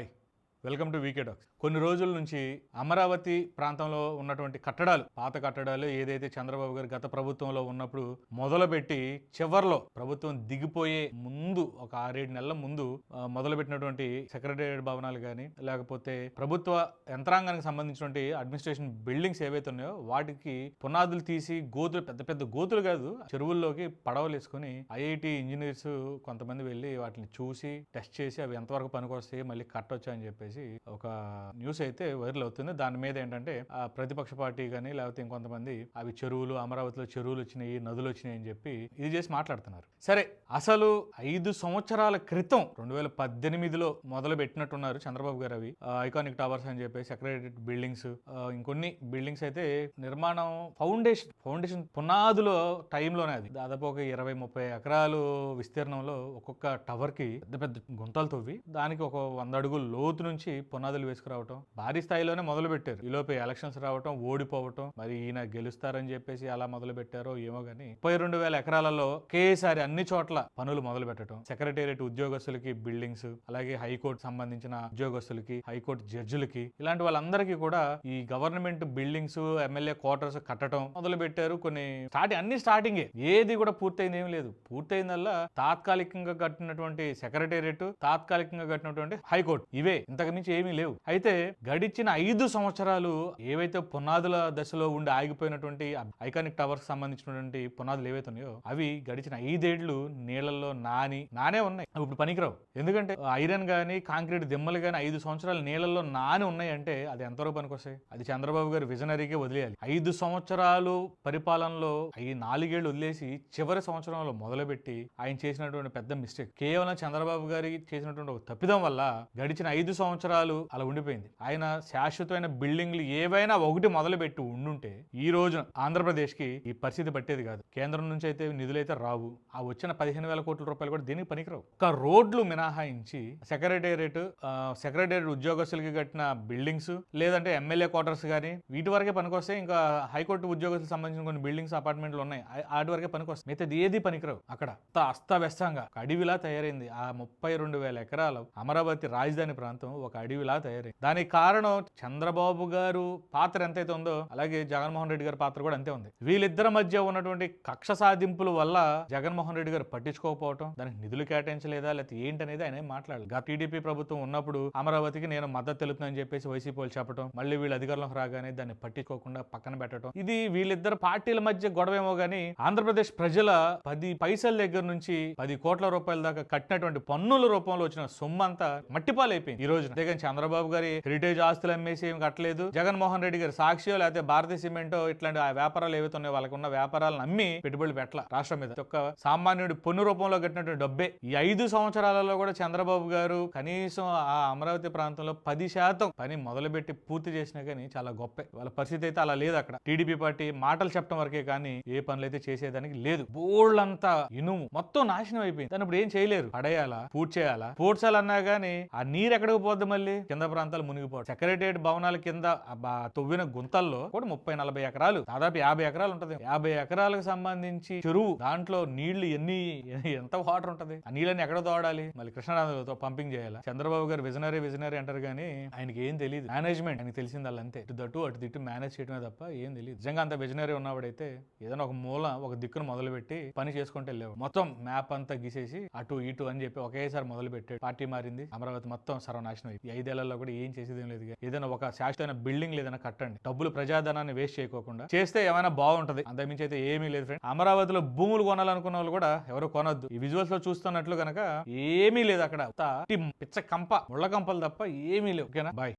は。వెల్కమ్ to VK docs. కొన్ని రోజుల నుంచి అమరావతి ప్రాంతంలో ఉన్నటువంటి కట్టడాలు పాత కట్టడాలు ఏదైతే చంద్రబాబు గారు గత ప్రభుత్వంలో ఉన్నప్పుడు మొదలుపెట్టి చివర్లో ప్రభుత్వం దిగిపోయే ముందు ఒక ఆరేడు నెలల ముందు మొదలుపెట్టినటువంటి సెక్రటేరియట్ భవనాలు కానీ లేకపోతే ప్రభుత్వ యంత్రాంగానికి సంబంధించినటువంటి అడ్మినిస్ట్రేషన్ బిల్డింగ్స్ ఏవైతే ఉన్నాయో వాటికి పునాదులు తీసి గోతులు పెద్ద పెద్ద గోతులు కాదు చెరువుల్లోకి పడవలు వేసుకుని ఐఐటి ఇంజనీర్స్ కొంతమంది వెళ్ళి వాటిని చూసి టెస్ట్ చేసి అవి ఎంతవరకు పనికొస్తాయి మళ్ళీ కట్టొచ్చు అని చెప్పేసి ఒక న్యూస్ అయితే వైరల్ అవుతుంది. దాని మీద ఏంటంటే ఆ ప్రతిపక్ష పార్టీ కానీ లేకపోతే ఇంకొంతమంది అవి చెరువులు అమరావతిలో చెరువులు వచ్చినాయి నదులు వచ్చినాయి అని చెప్పి ఇది చేసి మాట్లాడుతున్నారు. సరే అసలు ఐదు సంవత్సరాల క్రితం రెండు వేల పద్దెనిమిదిలో మొదలు పెట్టినట్టున్నారు చంద్రబాబు గారు అవి. ఐకానిక్ టవర్స్ అని చెప్పి సెక్రటరీ బిల్డింగ్స్ ఇంకొన్ని బిల్డింగ్స్ అయితే నిర్మాణం ఫౌండేషన్ ఫౌండేషన్ పునాదులో టైంలోనే అది. దాదాపు ఒక ఇరవై ముప్పై ఎకరాలు విస్తీర్ణంలో ఒక్కొక్క టవర్కి పెద్ద పెద్ద గుంతలు తవ్వి దానికి ఒక వంద అడుగులు లోతు నుంచి పునాదులు వేసుకురావటం భారీ స్థాయిలోనే మొదలు పెట్టారు. ఈలోపు ఎలక్షన్స్ రావటం ఓడిపోవటం మరి ఈయన గెలుస్తారని చెప్పేసి అలా మొదలు పెట్టారో ఏమో గానీ ముప్పై రెండు వేల ఎకరాలలో ఒకేసారి అన్ని చోట్ల పనులు మొదలు పెట్టడం సెక్రటేరియట్ ఉద్యోగస్తులకి బిల్డింగ్స్ అలాగే హైకోర్టు సంబంధించిన ఉద్యోగస్తులకి హైకోర్టు జడ్జిలకి ఇలాంటి వాళ్ళందరికీ కూడా ఈ గవర్నమెంట్ బిల్డింగ్స్ ఎమ్మెల్యే క్వార్టర్స్ కట్టడం మొదలు పెట్టారు. కొన్ని స్టార్టింగ్ అన్ని స్టార్టింగే. ఏది కూడా పూర్తయింది ఏం లేదు. పూర్తయిందల్లా తాత్కాలికంగా కట్టినటువంటి సెక్రటేరియట్ తాత్కాలికంగా కట్టినటువంటి హైకోర్టు. ఇవే. ఇంత అంతకు మించి ఏమీ లేవు. అయితే గడిచిన ఐదు సంవత్సరాలు ఏవైతే పునాదుల దశలో ఉండి ఆగిపోయినటువంటి ఐకానిక్ టవర్స్ సంబంధించినటువంటి పునాదులు ఏవైతే ఉన్నాయో అవి గడిచిన ఐదేళ్ళు నీళ్ళలో నాని నానే ఉన్నాయి. అవి ఇప్పుడు పనికిరావు. ఎందుకంటే ఐరన్ కానీ కాంక్రీట్ దిమ్మలు కానీ ఐదు సంవత్సరాలు నీళ్ళలో నాని ఉన్నాయి అంటే అది ఎంతవరకు పనికొస్తాయి? అది చంద్రబాబు గారి విజనరీకే వదిలేయాలి. ఐదు సంవత్సరాలు పరిపాలనలో ఈ నాలుగేళ్ళు వదిలేసి చివరి సంవత్సరంలో మొదలుపెట్టి ఆయన చేసినటువంటి పెద్ద మిస్టేక్. కేవలం చంద్రబాబు గారి చేసినటువంటి ఒక తప్పిదం వల్ల గడిచిన ఐదు సంవత్సరాలు సంవత్సరాలు అలా ఉండిపోయింది. ఆయన శాశ్వతమైన బిల్డింగ్లు ఏవైనా ఒకటి మొదలుపెట్టి ఉండుంటే ఈ రోజు ఆంధ్రప్రదేశ్కి ఈ పరిస్థితి పట్టేది కాదు. కేంద్రం నుంచి అయితే నిధులైతే రావు. ఆ వచ్చిన పదిహేను వేల కోట్ల రూపాయలు కూడా దీనికి పనికిరావు? ఒక రోడ్లు మినహాయించి సెక్రటేరియట్ సెక్రటేరియట్ ఉద్యోగస్తులకి కట్టిన బిల్డింగ్స్ లేదంటే ఎమ్మెల్యే క్వార్టర్స్ కానీ వీటి వరకే పనికొస్తాయి ఇంకా హైకోర్టు ఉద్యోగస్తులకు సంబంధించిన కొన్ని బిల్డింగ్స్ అపార్ట్మెంట్లు ఉన్నాయి. ఆ- వాటి వరకే పనికొస్తాయి. మిగతాది ఏది పనికిరావు అక్కడ? అస్తవ్యస్తంగా. అడవిలా తయారైంది. ఆ ముప్పై రెండు వేల ఎకరాలు అమరావతి రాజధాని ప్రాంతం ఒక అడవిలా తయారైంది దానికి కారణం చంద్రబాబు గారు పాత్ర ఎంతైతే ఉందో అలాగే జగన్మోహన్ రెడ్డి గారి పాత్ర కూడా అంతే ఉంది. వీళ్ళిద్దరి మధ్య ఉన్నటువంటి కక్ష సాధింపుల వల్ల జగన్మోహన్ రెడ్డి గారు పట్టించుకోకపోవటం దానికి నిధులు కేటాయించలేదా లేకపోతే ఏంటనేది ఆయన మాట్లాడాలి గత టీడీపీ ప్రభుత్వం ఉన్నప్పుడు అమరావతికి నేను మద్దతు తెలుపుతుందని చెప్పేసి వైసీపీ వాళ్ళు చెప్పడం మళ్ళీ వీళ్ళు అధికారంలోకి రాగానే దాన్ని పట్టించుకోకుండా పక్కన పెట్టడం ఇది వీళ్ళిద్దరు పార్టీల మధ్య గొడవేమో గానీ ఆంధ్రప్రదేశ్ ప్రజల పది పైసల దగ్గర నుంచి పది కోట్ల రూపాయల దాకా కట్టినటువంటి పన్నుల రూపంలో వచ్చిన సొమ్ము అంతా మట్టిపాలైపోయింది ఈ రోజున. అంతేగాని చంద్రబాబు గారి హెరిటేజ్ ఆస్తులు అమ్మేసి ఏం కట్టలేదు. జగన్మోహన్ రెడ్డి గారి సాక్షియో లేకపోతే భారతీయ సిమెంటో ఇట్లాంటి ఆ వ్యాపారాలు ఏవైతే ఉన్నాయో వాళ్ళకు ఉన్న వ్యాపారాలను అమ్మి పెట్టుబడులు పెట్టల రాష్ట్రం మీద. ఒక సామాన్యుడి పన్ను రూపంలో కట్టినటువంటి డబ్బే. ఈ ఐదు సంవత్సరాలలో కూడా చంద్రబాబు గారు కనీసం ఆ అమరావతి ప్రాంతంలో పది శాతం పని మొదలుపెట్టి పూర్తి చేసినా కానీ చాలా గొప్పే. వాళ్ళ పరిస్థితి అయితే అలా లేదు అక్కడ. టీడీపీ పార్టీ మాటలు చెప్పడం వరకే కానీ ఏ పనులు అయితే చేసేదానికి లేదు. బోళ్ళంతా ఇనుము. మొత్తం నాశనం అయిపోయింది. దాని ఇప్పుడు ఏం చేయలేరు. పడేయాలా? పూర్తి చేయాలా పూడ్చాలన్నా కానీ ఆ నీరు ఎక్కడికి పోద్ది మళ్ళీ? కింద ప్రాంతాలు మునిగిపోవడం. సెక్రటేరియట్ భవనాల కింద తొవ్విన తవ్విన గుంతల్లో కూడా ముప్పై నలభై ఎకరాలు దాదాపు యాభై ఎకరాలు ఉంటది. యాభై ఎకరాలకు సంబంధించి చెరువు దాంట్లో నీళ్ళు ఎన్ని ఎంత వాటర్ ఉంటది? ఆ నీళ్ళని ఎక్కడ తోడాలి? మళ్ళీ కృష్ణానదితో పంపింగ్ చేయాలి? చంద్రబాబు గారు విజనరీ విజనరీ అంటారు కానీ ఆయనకి ఏం తెలియదు మేనేజ్మెంట్ ఆయనకి తెలిసింది అంతే. ఇటు దట్టు అటు దిట్టు మేనేజ్ చేయడమే తప్ప ఏం తెలియదు నిజంగా అంత విజనరీ ఉన్నవాడైతే ఏదైనా ఒక మూల ఒక దిక్కును మొదలుపెట్టి పని చేసుకుంటూ వెళ్ళేవాడు. మొత్తం మ్యాప్ అంతా గీసేసి అటు ఇటు అని చెప్పి ఒకేసారి మొదలు పెట్టాడు పార్టీ మారింది. అమరావతి మొత్తం సర్వనాశనం ఈ ఐదేళ్ళలో కూడా ఏం చేసేది లేదు ఏదైనా ఒక శాశ్వతమైన బిల్డింగ్ ఏదైనా కట్టండి. డబ్బులు ప్రజాధనాన్ని వేస్ట్ చేయకోకుండా. చేస్తే ఏమైనా బాగుంటది. అంతకుమించి అయితే ఏమీ లేదు ఫ్రెండ్ అమరావతిలో భూములు కొనాలనుకున్న వాళ్ళు కూడా ఎవరు కొనొద్దు. ఈ విజువల్స్లో చూస్తున్నట్లు కనుక ఏమీ లేదు అక్కడ. పిచ్చ కంప ముళ్ళ కంపలు తప్ప ఏమీ లేవు. ఓకేనా? బాయ్